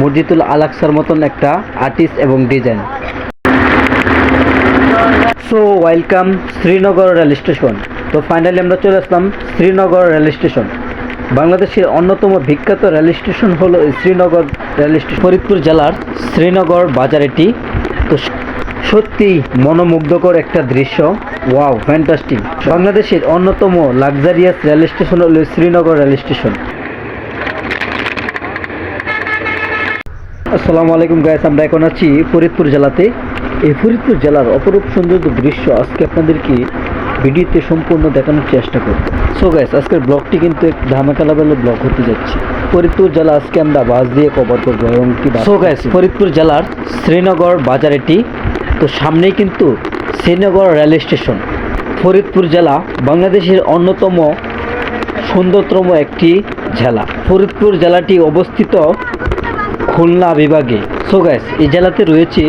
মসজিদুল আলাকসার মতন একটা আর্টিস্ট এবং design so welcome Srinagar rail station তো ফাইনালি আমরা চলে আসলাম শ্রীনগর রেল স্টেশন বাংলাদেশের অন্যতম বিখ্যাত রেল স্টেশন হলো শ্রীনগর রেল স্টেশন ফরিদপুর জেলার শ্রীনগর বাজার এটি। তো সত্যি মনোমুগ্ধকর একটা দৃশ্য। ওয়াও ফ্যান্টাস্টিক বাংলাদেশের অন্যতম লাক্সারিয়াস রেল স্টেশন হলো শ্রীনগর রেল স্টেশন আসসালামু আলাইকুম গাইস আমরা এখন আছি ফরিদপুর জেলাতে। এই ফরিদপুর জেলার অপরূপ সৌন্দর্য দৃশ্য আজকে আপনাদেরকে ভিডিওতে সম্পূর্ণ দেখানোর চেষ্টা করব। সো গাইস আজকের ব্লগটি কিন্তু এক ধামাকা লেভেলের ব্লগ হতে যাচ্ছে। ফরিদপুর জেলা আজকে আমরা বাস দিয়ে কভার করব এবং কি সো গাইস ফরিদপুর জেলার শ্রীনগর বাজার এটি। তো সামনেই কিন্তু শ্রীনগর রেল স্টেশন। ফরিদপুর জেলা বাংলাদেশের অন্যতম সুন্দরতম একটি জেলা। ফরিদপুর জেলাটি অবস্থিত খুলনা বিভাগে। সো গ্যাস এই জেলাতে রয়েছে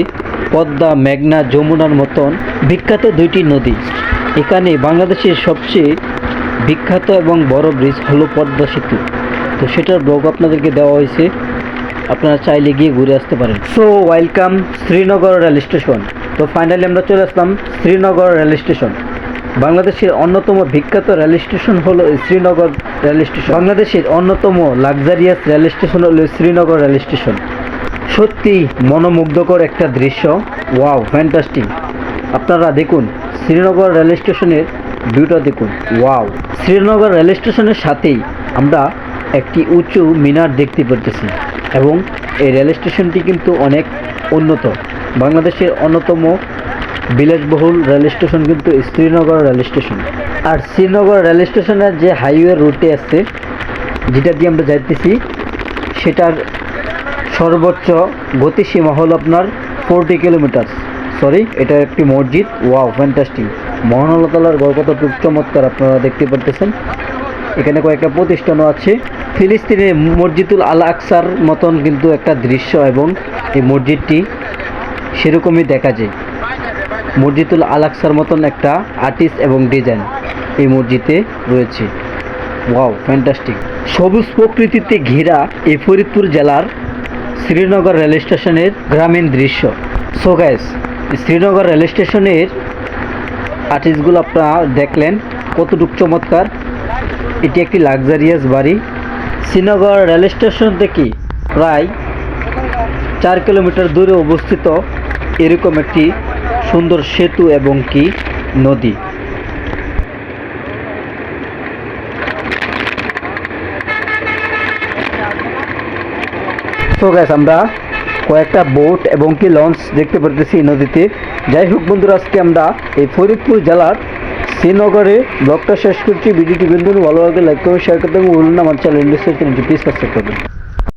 পদ্মা, মেঘনা, যমুনার মতন বিখ্যাত দুইটি নদী। এখানে বাংলাদেশের সবচেয়ে বিখ্যাত এবং বড় ব্রিজ হলো পদ্মা সেতু। তো সেটার ব্লগ আপনাদেরকে দেওয়া হয়েছে। আপনারা চাইলে গিয়ে ঘুরে আসতে পারেন। So welcome Srinagar rail station. তো ফাইনালি আমরা চলে আসলাম শ্রীনগর রেল স্টেশন। বাংলাদেশের অন্যতম বিখ্যাত রেল স্টেশন হল শ্রীনগর রেল স্টেশন। বাংলাদেশের অন্যতম লাক্সারিয়াস রেল স্টেশন হল শ্রীনগর রেল স্টেশন। সত্যি মনোমুগ্ধকর একটা দৃশ্য। Wow, fantastic. আপনারা দেখুন, শ্রীনগর রেল স্টেশনের ভিউটা দেখুন। ওয়াও। শ্রীনগর রেল স্টেশনের সাথেই আমরা একটি উঁচু মিনার দেখতে পারতেছি এবং এই রেল স্টেশনটি কিন্তু অনেক উন্নত। বাংলাদেশের অন্যতম বিলাসবহুল রেল স্টেশন কিন্তু শ্রীনগর রেল স্টেশন। আর শ্রীনগর রেল স্টেশনের যে হাইওয়ে রুটে আছে, যেটা দিয়ে আমরা যাইতেছি, সেটার সর্বোচ্চ গতিসীমা হলো আপনার ফোরটি কিলোমিটার সরি এটা একটি মসজিদ। ওয়াও ফ্যান্টাস্টিক মহান আল্লাহ তালার কতটুকু চমৎকার, আপনারা দেখতে পারতেছেন। এখানে কয়েকটা প্রতিষ্ঠানও আছে। ফিলিস্তিনের মসজিদুল আল আকসার মতন কিন্তু একটা দৃশ্য এবং এই মসজিদটি সেরকমই দেখা যায়। মসজিদুল আল আকসার মতন একটা আর্টিস্ট এবং ডিজাইন এই মসজিদে রয়েছে। ওয়াও ফ্যান্টাস্টিক সবুজ প্রকৃতিতে ঘেরা এই ফরিদপুর জেলার শ্রীনগর রেল স্টেশনের গ্রামীণ দৃশ্য। সো গ্যাস শ্রীনগর রেল স্টেশনের আর্টিস্টগুলো আপনারা দেখলেন কতটুকু চমৎকার। এটি একটি লাক্সারিয়াস বাড়ি। শ্রীনগর রেল স্টেশন থেকে প্রায় চার কিলোমিটার দূরে অবস্থিত এরকম একটি সুন্দর সেতু এবং কি নদী? তো গ্যাস আমরা কয়েকটা বোট এবং কি লঞ্চ দেখতে পারতেছি নদীতে। যাই হোক বন্ধুরা, আজকে আমরা এই ফরিদপুর জেলার শ্রীনগরে ব্লগটা শেষ করছি। ভিডিওটি বিন্দু ভালো লাগে লাইক করবেন শেয়ার করতে এবং বলুন আমার চ্যানেল চ্যানেলটি প্লিজ সাবস্ক্রাইব করবেন